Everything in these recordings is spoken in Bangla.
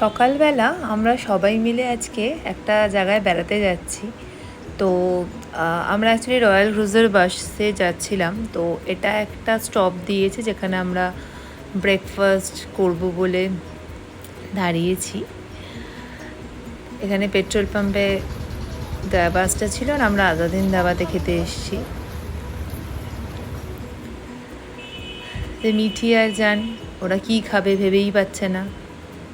সকালবেলা আমরা সবাই মিলে আজকে একটা জায়গায় বেড়াতে যাচ্ছি। তো আমরা অ্যাকচুয়ালি রয়্যাল ক্রুজার বাসে যাচ্ছিলাম। তো এটা একটা স্টপ দিয়েছে যেখানে আমরা ব্রেকফাস্ট করব বলে দাঁড়িয়েছি। এখানে পেট্রোল পাম্পে বাসটা ছিল আর আমরা আজাদিন দাবাতে খেতে এসেছি। মিঠি আর যান ওরা কি খাবে ভেবেই পাচ্ছে না।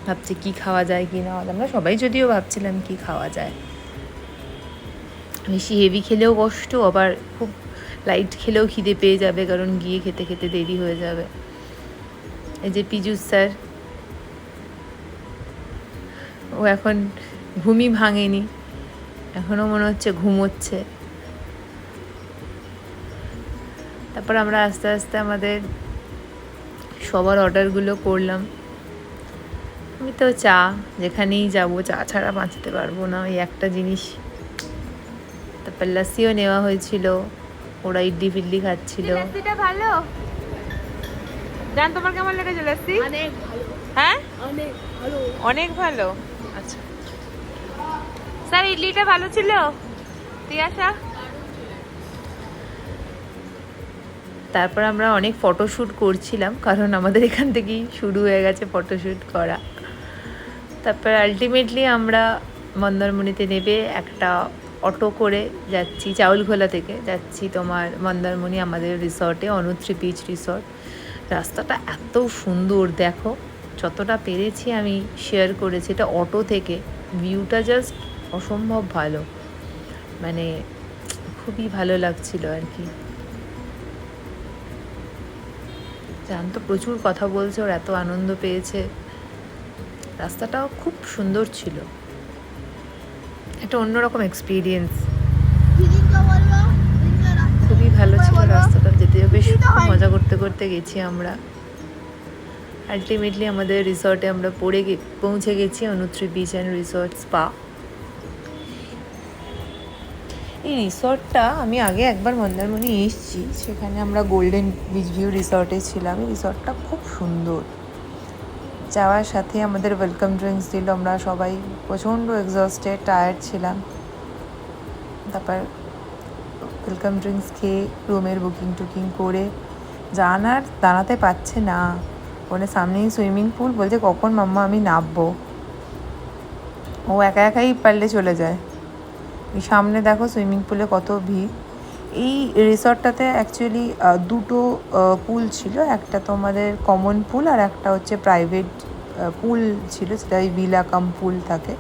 ভাবছে কি খাওয়া যায়, কি না আমরা সবাই যদিও ভাবছিলাম কি খাওয়া যায়। বেশি হেভি খেলেও কষ্ট, আবার খুব লাইট খেলেও খিদে পেয়ে যাবে, কারণ গিয়ে খেতে খেতে দেরি হয়ে যাবে। এই যে পিজুস স্যার, ও এখন ঘুমই ভাঙেনি। এখনও মনে হচ্ছে ঘুমোচ্ছে। তারপর আমরা আস্তে আস্তে আমাদের সবার অর্ডারগুলো করলাম। আমি তো চা যেখানেই যাব চা ছাড়া বাঁচতে পারব না। ওই একটা জিনিস তারপর লাসিও নেওয়া হয়েছিল ওরা ইডলি ফিডলি খাচ্ছিল। লাস্সিটা ভালো? জান তোমার কেমন লেগেছে লাস্সি অনেক ভালো। হ্যাঁ? অনেক ভালো। অনেক ভালো? আচ্ছা। স্যার ইডলিটা ভালো ছিল? তিয়াশা তারপর আমরা অনেক ফটোশ্যুট করছিলাম কারণ আমাদের এখান থেকেই শুরু হয়ে গেছে ফটোশ্যুট করা। তারপর আলটিমেটলি আমরা মন্দারমণিতে নেবে একটা অটো করে যাচ্ছি চাউলখোলা থেকে যাচ্ছি তোমার মন্দারমণি আমাদের রিসর্টে অনুত্রি বিচ রিসর্ট রাস্তাটা এত সুন্দর, দেখো, যতটা পেরেছি আমি শেয়ার করেছি, এটা অটো থেকে ভিউটা জাস্ট অসম্ভব ভালো। মানে খুবই ভালো লাগছিল আর কি। জান তো প্রচুর কথা বলছে, ওর এত আনন্দ পেয়েছে। রাস্তাটাও খুব সুন্দর ছিল। একটা অন্যরকম এক্সপিরিয়েন্স খুবই ভালো ছিল রাস্তাটা যেতে বেশ মজা করতে করতে গেছি আমরা। আলটিমেটলি আমাদের রিসর্টে আমরা পড়ে পৌঁছে গেছি অনুত্রি বিচ অ্যান্ড রিসর্ট স্পা এই রিসর্টটা আমি আগে একবার মন্দারমণি এসেছি, সেখানে আমরা গোল্ডেন বিচ ভিউ রিসর্টে ছিলাম। এই রিসর্টটা খুব সুন্দর। যাওয়ার সাথে আমাদের ওয়েলকাম ড্রিঙ্কস দিল। আমরা সবাই প্রচণ্ড এক্সস্টেড টায়ার্ড ছিলাম। তারপর ওয়েলকাম ড্রিঙ্কস খেয়ে রুমের বুকিং টুকিং করে জানার দাঁড়াতে পারছে না। ওখানে সামনেই সুইমিং পুল বলছে, কখন মাম্মা আমি নামবো? ও একা একাই পারলে চলে যায়। সামনে দেখো সুইমিং পুলে কত ভিড়। এই রিসর্টটাতে অ্যাকচুয়ালি দুটো পুল ছিল। একটা তোমাদের কমন পুল আর একটা হচ্ছে প্রাইভেট পুল ছিল। সেটা ওই ভিলা কাম পুল থাকে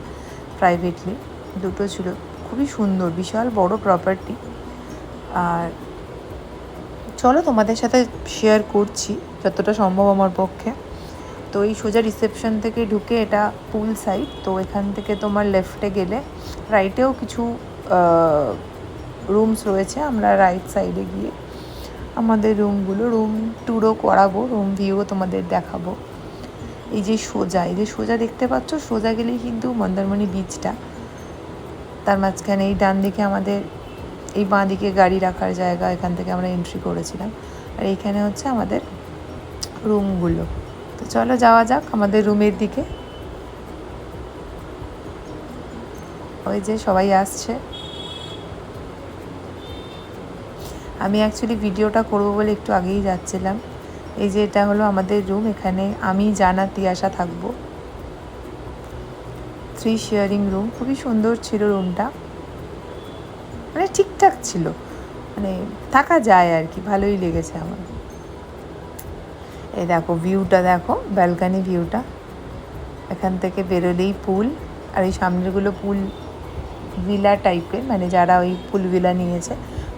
প্রাইভেটলি দুটো ছিল। খুবই সুন্দর, বিশাল বড় প্রপার্টি আর চলো তোমাদের সাথে শেয়ার করছি, যতটা সম্ভব আমার পক্ষে। তো এই সোজা রিসেপশন থেকে ঢুকে এটা পুল সাইড তো এখান থেকে তোমার লেফটে গেলে রাইটেও কিছু রুমস রয়েছে, আমরা রাইট সাইডে গিয়ে আমাদের রুমগুলো রুম ট্যুরও করাবো রুম ভিউও তোমাদের দেখাবো। এই যে সোজা, এই যে সোজা দেখতে পাচ্ছ, সোজা গেলেই কিন্তু মন্দারমণি বিচটা তার মাঝখানে এই ডান দিকে আমাদের, এই বাঁ দিকে গাড়ি রাখার জায়গা, এখান থেকে আমরা এন্ট্রি করেছিলাম। আর এইখানে হচ্ছে আমাদের রুমগুলো তো চলো যাওয়া যাক আমাদের রুমের দিকে। ওই যে সবাই আসছে। আমি অ্যাকচুয়ালি ভিডিওটা করব বলে একটু আগেই যাচ্ছিলাম। এই যে এটা হলো আমাদের রুম এখানে আমি, জানা, তিয়াশা থাকব। থ্রি শেয়ারিং রুম খুবই সুন্দর ছিল রুমটা মানে ঠিকঠাক ছিল। মানে থাকা যায় আর কি, ভালোই লেগেছে আমার। এই দেখো ভিউটা দেখো ব্যালকানি ভিউটা এখান থেকে বেরোলেই পুল, আর এই সামনেরগুলো পুল ভিলা টাইপের মানে যারা ওই পুল ভিলা নিয়েছে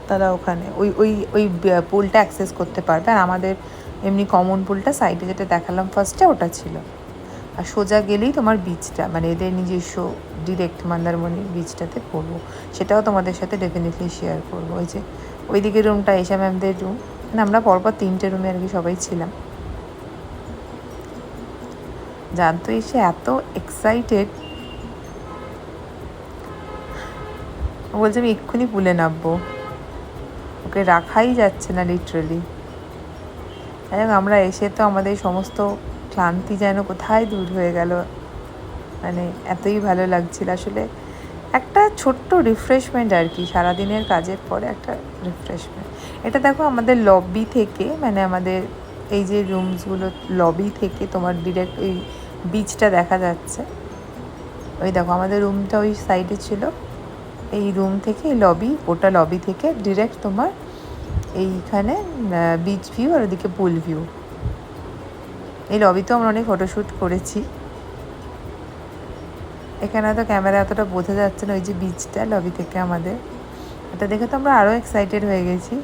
তারা ওখানে, ওই ওই ওই পুলটা অ্যাক্সেস করতে পারবে। আর আমাদের এমনি কমন পুলটা সাইডে যেটা দেখালাম ফার্স্টে ওটা ছিল। আর সোজা গেলেই তোমার বিচটা মানে এদের নিজস্ব ডিরেক্ট মন্দারমণি বিচটাতে পড়ব। সেটাও তোমাদের সাথে ডেফিনেটলি শেয়ার করব। ওই যে ওই ওইদিকে রুমটা এসা ম্যামদের রুম মানে আমরা পরপর তিনটে রুমে আর কি সবাই ছিলাম। জানতো এসে এত এক্সাইটেড বলছে, আমি এক্ষুনি পুলে নামবো। ওকে রাখাই যাচ্ছে না লিটারেলি যাই আমরা এসে তো আমাদের সমস্ত ক্লান্তি যেন কোথায় দূর হয়ে গেল। মানে এতই ভালো লাগছিল আসলে। একটা ছোট্ট রিফ্রেশমেন্ট আর কি, সারাদিনের কাজের পরে একটা রিফ্রেশমেন্ট এটা দেখো আমাদের লবি থেকে মানে আমাদের এই যে রুমসগুলো লবি থেকে তোমার ডিরেক্ট ওই বিচটা দেখা যাচ্ছে। ওই দেখো, আমাদের রুমটা ওই সাইডে ছিল। এই রুম থেকে লবি ওটা লবি থেকে ডিরেক্ট তোমার এইখানে বিচ ভিউ আর ওদিকে পুল ভিউ এই লবিতেও আমরা অনেক ফটোশ্যুট করেছি। এখানে তো ক্যামেরা এতটা বোঝা যাচ্ছে না, ওই যে বিচটা লবি থেকে আমাদের। এটা দেখে তো আমরা আরও এক্সাইটেড হয়ে গেছি।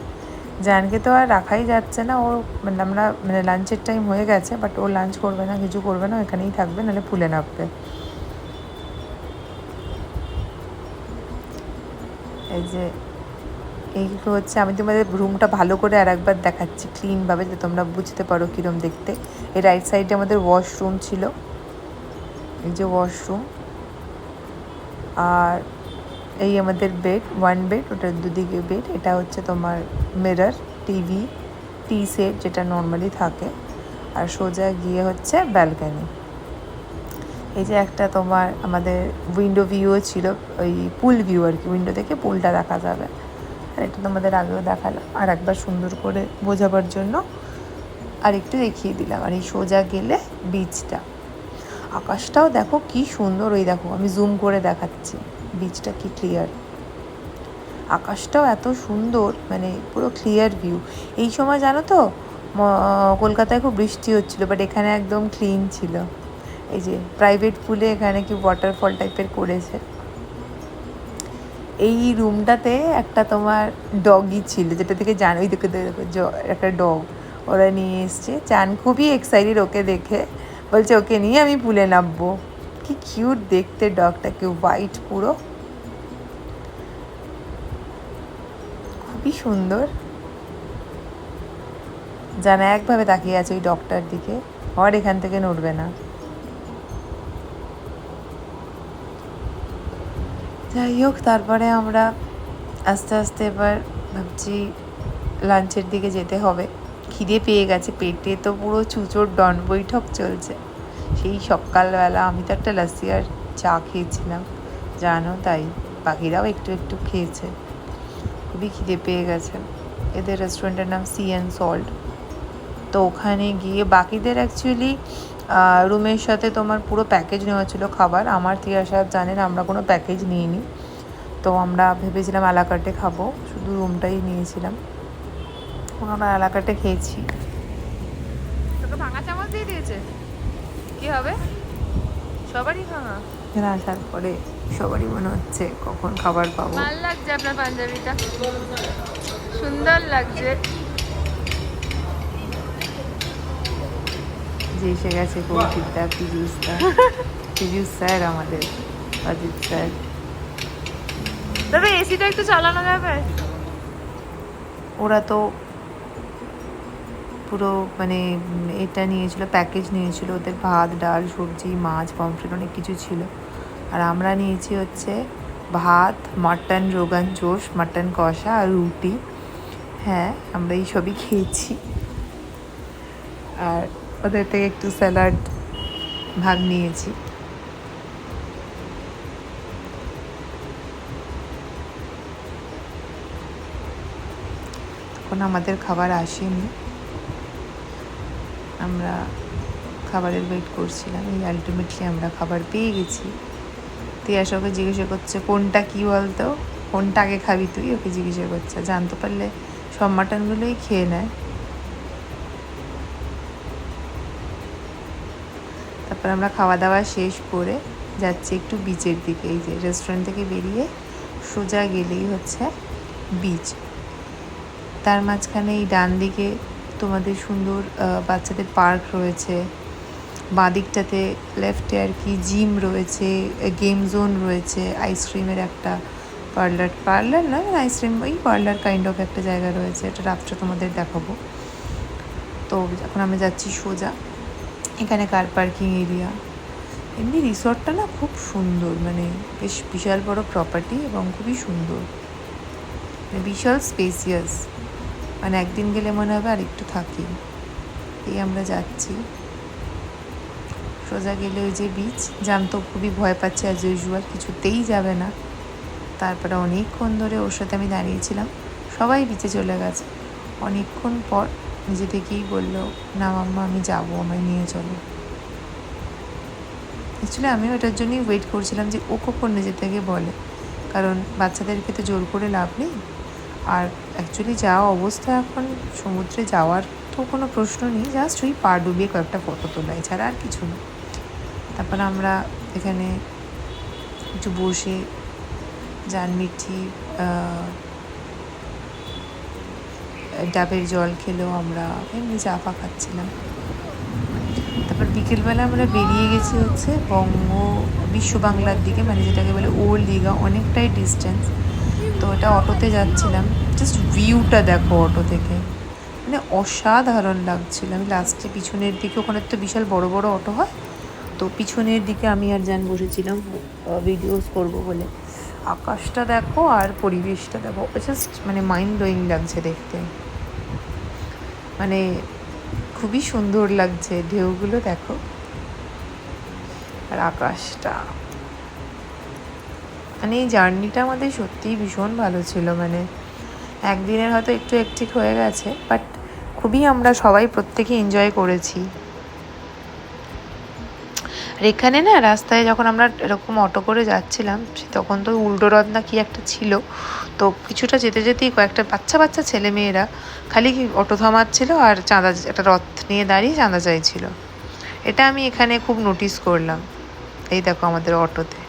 জানকে তো আর রাখাই যাচ্ছে না, ও মানে আমরা মানে লাঞ্চের টাইম হয়ে গেছে বাট ও লাঞ্চ করবে না, কিছু করবে না এখানেই থাকবে, নাহলে ফুলে নামবে। এই যে এইগুলো হচ্ছে আমি তোমাদের রুমটা ভালো করে আর একবার দেখাচ্ছি ক্লিনভাবে যে তোমরা বুঝতে পারো কীরকম দেখতে। এই রাইট সাইডে আমাদের ওয়াশরুম ছিল। এই যে ওয়াশরুম আর এই আমাদের বেড ওয়ান বেড ওটার দুদিকে বেড এটা হচ্ছে তোমার মিরর টিভি টি সেট যেটা নর্মালি থাকে। আর সোজা গিয়ে হচ্ছে ব্যালকানি এই যে একটা তোমার আমাদের উইন্ডো ভিউও ছিল, ওই পুল ভিউ আর কি উইন্ডো থেকে পুলটা দেখা যাবে। আর এটা তোমাদের আগেও দেখালাম। আর একবার সুন্দর করে বোঝাবার জন্য আর একটু দেখিয়ে দিলাম। আর এই সোজা গেলে বীজটা আকাশটাও দেখো কি সুন্দর ওই দেখো, আমি জুম করে দেখাচ্ছি। বীজটা কি ক্লিয়ার আকাশটাও এত সুন্দর মানে পুরো ক্লিয়ার ভিউ এই সময় জানো তো কলকাতায় খুব বৃষ্টি হচ্ছিল বাট এখানে একদম ক্লিন ছিল। এই যে প্রাইভেট পুলে এখানে কি ওয়াটারফল টাইপের করেছে। এই রুমটাতে একটা তোমার ডগই ছিল, যেটা থেকে জান, ওই দেখে, দেখো একটা ডগ ওরা নিয়ে এসছে। চান খুবই এক্সাইটেড ওকে দেখে। বলছে, ওকে নিয়ে আমি পুলে নামবো। কি কিউট দেখতে ডগটাকে হোয়াইট পুরো। খুবই সুন্দর। জানা একভাবে তাকিয়ে আছে ওই ডগটার দিকে। আর এখান থেকে নড়বে না। যাই হোক, তারপরে আমরা আস্তে আস্তে এবার ভাবছি লাঞ্চের দিকে যেতে হবে। খিদে পেয়ে গেছে, পেটে তো পুরো চুচোর ডন বৈঠক চলছে। সেই সকালবেলা আমি তো একটা লাসি আর চা খেয়েছিলাম, জানো তাই, বাকিরাও একটু একটু খেয়েছে। খুবই খিদে পেয়ে গেছে। এদের রেস্টুরেন্টের নাম সি অ্যান্ড সল্ট তো ওখানে গিয়ে বাকিদের অ্যাকচুয়ালি রুমের সাথে তোমার পুরো প্যাকেজ নেওয়া ছিল খাবার। আমার তিয়ার সাহেব জানেন আমরা কোনো প্যাকেজ নিইনি। তো আমরা ভেবেছিলাম এলাকাটে খাব। শুধু রুমটাই নিয়েছিলাম। আমরা এলাকাটে খেয়েছি। তোকে ভাঙা চামচ দিয়ে দিয়েছে? কি হবে? সবারই ভাঙা। এখানে আসার পরে সবারই মনে হচ্ছে কখন খাবার পাবো। ভালো লাগছে আপনার পাঞ্জাবিটা। সুন্দর লাগছে। যে এসে গেছে কৌশিকদা পিজুসদা পিজুস স্যার আমাদের, অজিত স্যার। তবে এসিটা একটু চালানো যাবে? ওরা তো পুরো মানে এটা নিয়েছিল, প্যাকেজ নিয়েছিল, ওদের ভাত, ডাল, সবজি, মাছ, পমফ্রেট অনেক কিছু ছিল। আর আমরা নিয়েছি হচ্ছে ভাত, মাটন, রোগান জোশ, মাটন কষা আর রুটি। হ্যাঁ আমরা এই সবই খেয়েছি। আর ওদের থেকে একটু স্যালাড ভাগ নিয়েছি। তখন আমাদের খাবার আসেনি। আমরা খাবারের ওয়েট করছিলাম, এই আলটিমেটলি আমরা খাবার পেয়ে গেছি। তিয়াস ওকে জিজ্ঞাসা করছে, কোনটা কি বলতো? কোনটা আগে খাবি তুই? ওকে জিজ্ঞাসা করছে, জানতে পারলে সব মাটনগুলোই খেয়ে নেয় তারপর আমরা খাওয়া দাওয়া শেষ করে যাচ্ছি একটু বিচের দিকে। এই যে রেস্টুরেন্ট থেকে বেরিয়ে সোজা গেলেই হচ্ছে বিচ তার মাঝখানে এই ডান দিকে তোমাদের সুন্দর বাচ্চাদের পার্ক রয়েছে। বাঁ দিকটাতে লেফটে আর কি জিম রয়েছে গেম জোন রয়েছে আইসক্রিমের একটা পার্লার পার্লার না আইসক্রিম ওই পার্লার কাইন্ড অফ একটা জায়গা রয়েছে। এটা রাত্রে তোমাদের দেখাবো। তো এখন আমরা যাচ্ছি সোজা। এখানে কার পার্কিং এরিয়া? এমনি রিসর্টটা না খুব সুন্দর মানে বেশ বিশাল বড় প্রপার্টি এবং খুবই সুন্দর। মানে বিশাল স্পেসিয়াস মানে একদিন গেলে মনে হবে আর একটু থাকি। এই আমরা যাচ্ছি। সোজা গেলে ওই যে বিচ জান তো খুবই ভয় পাচ্ছে অ্যাজ ইউজুয়াল কিছুতেই যাবে না। তারপরে অনেকক্ষণ ধরে ওর সাথে আমি দাঁড়িয়েছিলাম। সবাই বিচে চলে গেছে। অনেকক্ষণ পর নিজে থেকেই বলল, না মাম্মা, আমি যাব, আমায় নিয়ে চলো। অ্যাকচুয়ালি আমিও এটার জন্যই ওয়েট করছিলাম যে ও কখন নিজে থেকে বলে। কারণ বাচ্চাদেরকে তো জোর করে লাভ নেই। আর অ্যাকচুয়ালি যাওয়া অবস্থা এখন, সমুদ্রে যাওয়ার তো কোনো প্রশ্ন নেই জাস্ট ওই পা ডুবিয়ে কয়েকটা ফটো তোলা, এছাড়া আর কিছু না তারপর আমরা এখানে একটু বসে জান মিঠি ডাবের জল খেলেও আমরা, এমনি চা ফা খাচ্ছিলাম। তারপর বিকেলবেলা আমরা বেরিয়ে গেছি হচ্ছে বঙ্গ, বিশ্ব বাংলার দিকে মানে যেটাকে বলে ওল্ড দীঘা, অনেকটাই ডিস্টেন্স তো এটা অটোতে যাচ্ছিলাম। জাস্ট ভিউটা দেখো অটো থেকে। মানে অসাধারণ লাগছিল। আমি লাস্টে পিছনের দিকে, ওখানে তো বিশাল বড় বড় অটো হয়, তো পিছনের দিকে আমি আর যান বসেছিলাম ভিডিওস করব বলে। আকাশটা দেখো আর পরিবেশটা দেখো। জাস্ট মানে মাইন্ড ব্লোয়িং লাগছে দেখতে। মানে খুবই সুন্দর লাগছে, ঢেউগুলো দেখো। আর আকাশটা। মানে এই জার্নিটা আমাদের সত্যিই ভীষণ ভালো ছিল মানে একদিনের হয়তো একটু একটিক হয়ে গেছে, বাট খুবই আমরা সবাই প্রত্যেকে এনজয় করেছি। আর এখানে না রাস্তায় যখন আমরা এরকম অটো করে যাচ্ছিলাম তখন তো উল্টো রথ না কি একটা ছিল। তো কিছুটা যেতে যেতেই কয়েকটা বাচ্চা বাচ্চা ছেলে মেয়েরা খালি কি অটো থামাচ্ছিল আর চাঁদা, একটা রথ নিয়ে দাঁড়িয়ে চাঁদা চাইছিল। এটা আমি এখানে খুব নোটিস করলাম। এই দেখো আমাদের অটোতে।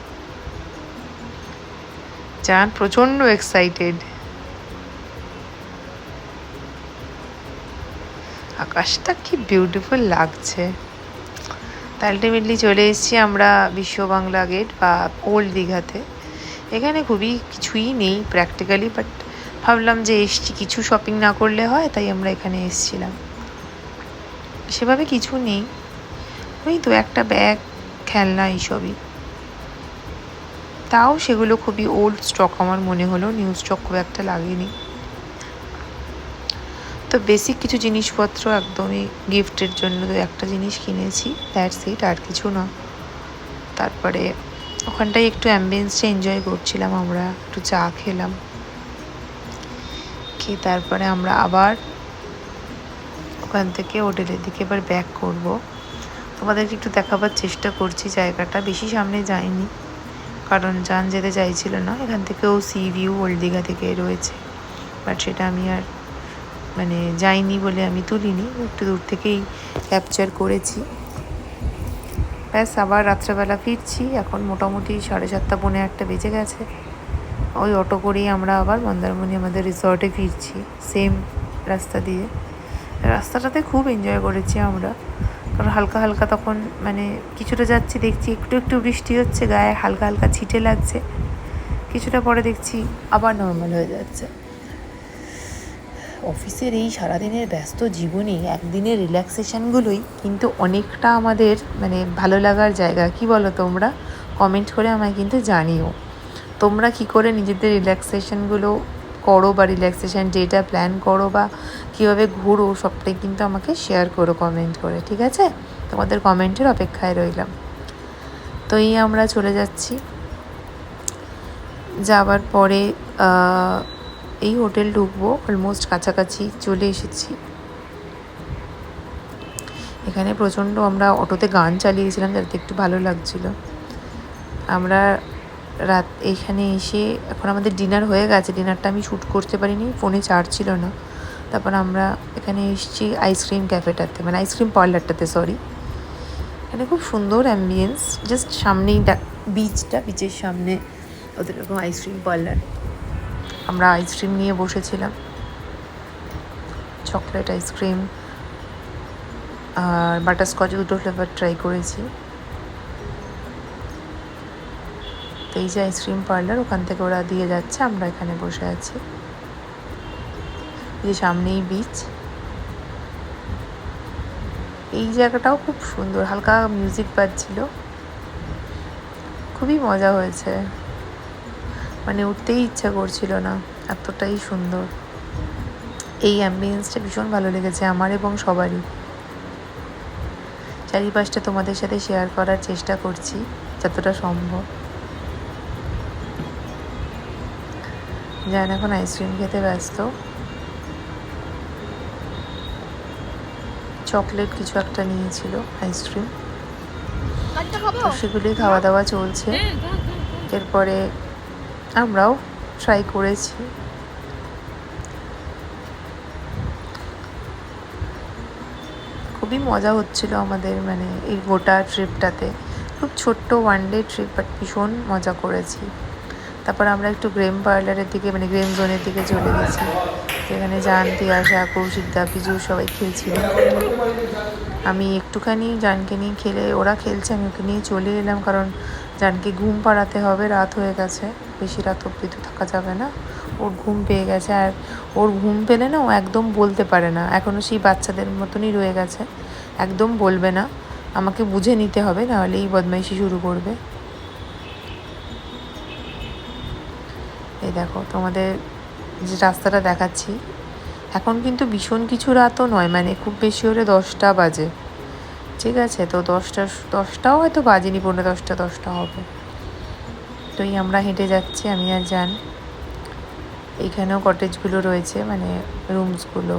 চান প্রচণ্ড এক্সাইটেড আকাশটা কি বিউটিফুল লাগছে। তা আলটিমেটলি চলে এসেছি আমরা বিশ্ব বাংলা গেট বা ওল্ড দীঘাতে। এখানে খুবই কিছুই নেই প্র্যাকটিক্যালি বাট ভাবলাম যে এসছি, কিছু শপিং না করলে হয়, তাই আমরা এখানে এসেছিলাম। সেভাবে কিছু নেই। ওই তো একটা ব্যাগ খেলনা এইসবই। তাও সেগুলো খুবই ওল্ড স্টক আমার মনে হলো নিউ স্টক খুব একটা লাগেনি। তো বেসিক কিছু জিনিসপত্র একদমই গিফটের জন্য তো একটা জিনিস কিনেছি দ্যাটস ইট আর কিছু না। তারপরে ওখানটায় একটু অ্যাম্বিয়েন্সটা এনজয় করছিলাম, আমরা একটু চা খেলাম। খেয়ে তারপরে আমরা আবার ওখান থেকে হোটেলের দিকে এবার ব্যাক করব। তোমাদেরকে একটু দেখাবার চেষ্টা করছি, জায়গাটা বেশি সামনে যাইনি, কারণ যান যেতে চাইছিল না। এখান থেকেও সি ভিউ ওল্ড দীঘা থেকে রয়েছে বাট সেটা আমি আর মানে যাইনি বলে আমি তুলিনি, একটু দূর থেকেই ক্যাপচার করেছি। ব্যাস, আবার রাত্রেবেলা ফিরছি, এখন মোটামুটি সাড়ে সাতটা, পৌনে একটা বেজে গেছে। ওই অটো করেই আমরা আবার মন্দারমণি আমাদের রিসর্টে ফিরছি সেম রাস্তা দিয়ে। রাস্তাটাতে খুব এনজয় করেছি আমরা, কারণ হালকা হালকা তখন মানে কিছুটা যাচ্ছি, দেখছি একটু একটু বৃষ্টি হচ্ছে, গায়ে হালকা হালকা ছিটে লাগছে। কিছুটা পরে দেখছি আবার নর্মাল হয়ে যাচ্ছে। অফিসের এই সারাদিনের ব্যস্ত জীবনে একদিনের রিল্যাক্সেশনগুলোই কিন্তু অনেকটা আমাদের মানে ভালো লাগার জায়গা। কি বলো তোমরা? কমেন্ট করে আমায় কিন্তু জানিও। তোমরা কি করে নিজেদের রিল্যাক্সেশনগুলো করো বা রিল্যাক্সেশন ডেটা প্ল্যান করো বা কীভাবে ঘুরো, সবটাই কিন্তু আমাকে শেয়ার করো কমেন্ট করে, ঠিক আছে? তোমাদের কমেন্টের অপেক্ষায় রইলাম। তো এই আমরা চলে যাচ্ছি। যাওয়ার পরে এই হোটেল ঢুকবো অলমোস্ট কাছাকাছি চলে এসেছি। এখানে প্রচণ্ড আমরা অটোতে গান চালিয়েছিলাম, যাতে একটু ভালো লাগছিল। আমরা রাত, এখানে এসে এখন আমাদের ডিনার হয়ে গেছে ডিনারটা আমি শ্যুট করতে পারিনি ফোনে চার্জ ছিল না। তারপর আমরা এখানে এসেছি আইসক্রিম ক্যাফেটাতে মানে আইসক্রিম পার্লারটাতে সরি এখানে খুব সুন্দর অ্যাম্বিয়েন্স জাস্ট সামনেই বিচটা বিচের সামনে, ওদের এরকম আইসক্রিম পার্লার আমরা আইসক্রিম নিয়ে বসেছিলাম। চকলেট আইসক্রিম, আর বাটারস্কচ দুটো ফ্লেভার ট্রাই করেছি। তো এই যে আইসক্রিম পার্লার, ওখান থেকে ওরা দিয়ে যাচ্ছে, আমরা এখানে বসে আছি। যে সামনেই বিচ এই জায়গাটাও খুব সুন্দর, হালকা মিউজিক বাজছিল। খুবই মজা হয়েছে। মানে উঠতেই ইচ্ছা করছিল না এতটাই সুন্দর। এই অ্যাম্বিয়েন্সটা ভীষণ ভালো লেগেছে আমার এবং সবারই। চারিপাশটা তোমাদের সাথে শেয়ার করার চেষ্টা করছি যতটা সম্ভব। জান এখন আইসক্রিম খেতে ব্যস্ত। চকলেট কিছু একটা নিয়েছিল আইসক্রিম তো সেগুলি খাওয়া দাওয়া চলছে। এরপরে আমরাও ট্রাই করেছি। খুবই মজা হচ্ছিল আমাদের মানে এই গোটা ট্রিপটাতে খুব ছোট্ট ওয়ান ডে ট্রিপ বাট ভীষণ মজা করেছি। তারপর আমরা একটু গ্রেম পার্লারের দিকে মানে গ্রেম জোনের দিকে চলে গেছি। সেখানে জানতি আসা কৌশিকদা পিজু সবাই খেলছিল। আমি একটুখানি জানকে নিয়ে খেলে, ওরা খেলছে, আমি ওকে নিয়ে চলে এলাম, কারণ জানকে ঘুম পাড়াতে হবে, রাত হয়ে গেছে। বেশি রাত অব্দি তো থাকা যাবে না। ওর ঘুম পেয়ে গেছে আর ওর ঘুম পেলে না ও একদম বলতে পারে না। এখনও সেই বাচ্চাদের মতনই রয়ে গেছে। একদম বলবে না। আমাকে বুঝে নিতে হবে, নাহলে এই বদমাইশি শুরু করবে। এই দেখো, তোমাদের যে রাস্তাটা দেখাচ্ছি, এখন কিন্তু ভীষণ কিছু রাতও নয় মানে খুব বেশি হলে দশটা বাজে। ঠিক আছে, তো দশটা দশটাও হয়তো বাজেনি পনেরো দশটা দশটা হবে। তো এই আমরা হেঁটে যাচ্ছি, আমি আর যান এইখানেও কটেজগুলো রয়েছে মানে রুমসগুলো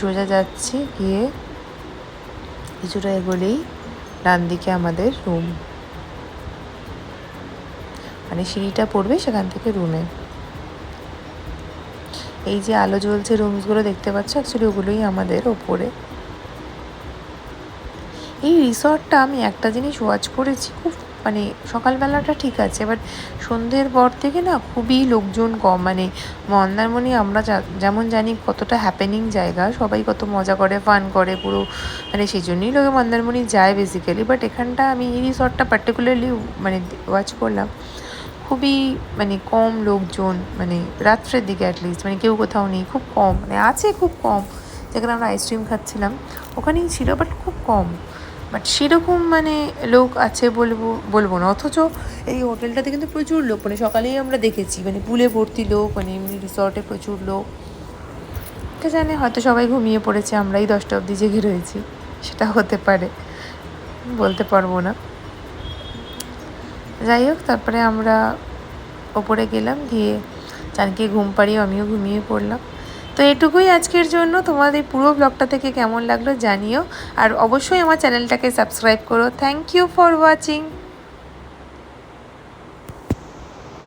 সোজা যাচ্ছি, গিয়ে কিছুটা এগোলেই ডান দিকে আমাদের রুম মানে সিঁড়িটা পড়বে সেখান থেকে রুমে এই যে আলো জ্বলছে রুমসগুলো দেখতে পাচ্ছ অ্যাকচুয়ালি ওগুলোই আমাদের ওপরে। এই রিসর্টটা আমি একটা জিনিস ওয়াচ করেছি, খুব মানে সকালবেলাটা ঠিক আছে বাট সন্ধ্যের পর থেকে না খুবই লোকজন কম। মানে মন্দারমণি আমরা যেমন জানি কতটা হ্যাপেনিং জায়গা, সবাই কত মজা করে ফান করে, পুরো মানে সেই জন্যই লোকে মন্দারমণি যায় বেসিক্যালি বাট এখানটা আমি এই রিসর্টটা পার্টিকুলারলি মানে ওয়াচ করলাম। খুবই মানে কম লোকজন মানে রাত্রের দিকে অ্যাটলিস্ট মানে কেউ কোথাও নেই, খুব কম। মানে আছে খুব কম। যেখানে আমরা আইসক্রিম খাচ্ছিলাম, ওখানেই ছিল বাট খুব কম। বাট সেরকম মানে লোক আছে বলব বলব না। অথচ এই হোটেলটাতে কিন্তু প্রচুর লোক। মানে সকালেই আমরা দেখেছি মানে পুলে ভর্তি লোক মানে এমনি রিসর্টে প্রচুর লোক। কে জানে, হয়তো সবাই ঘুমিয়ে পড়েছে। আমরাই দশটা অবধি জেগে রয়েছি। সেটা হতে পারে। বলতে পারব না। যাই হোক, তারপরে আমরা ওপরে গেলাম, গিয়ে চানকে ঘুম পাড়িয়ে আমিও ঘুমিয়ে পড়লাম। তো এটুকুই আজকের জন্য। তোমাদের এই পুরো ব্লগটা থেকে কেমন লাগল জানিও। আর অবশ্যই আমার চ্যানেলটাকে সাবস্ক্রাইব করো। Thank you for watching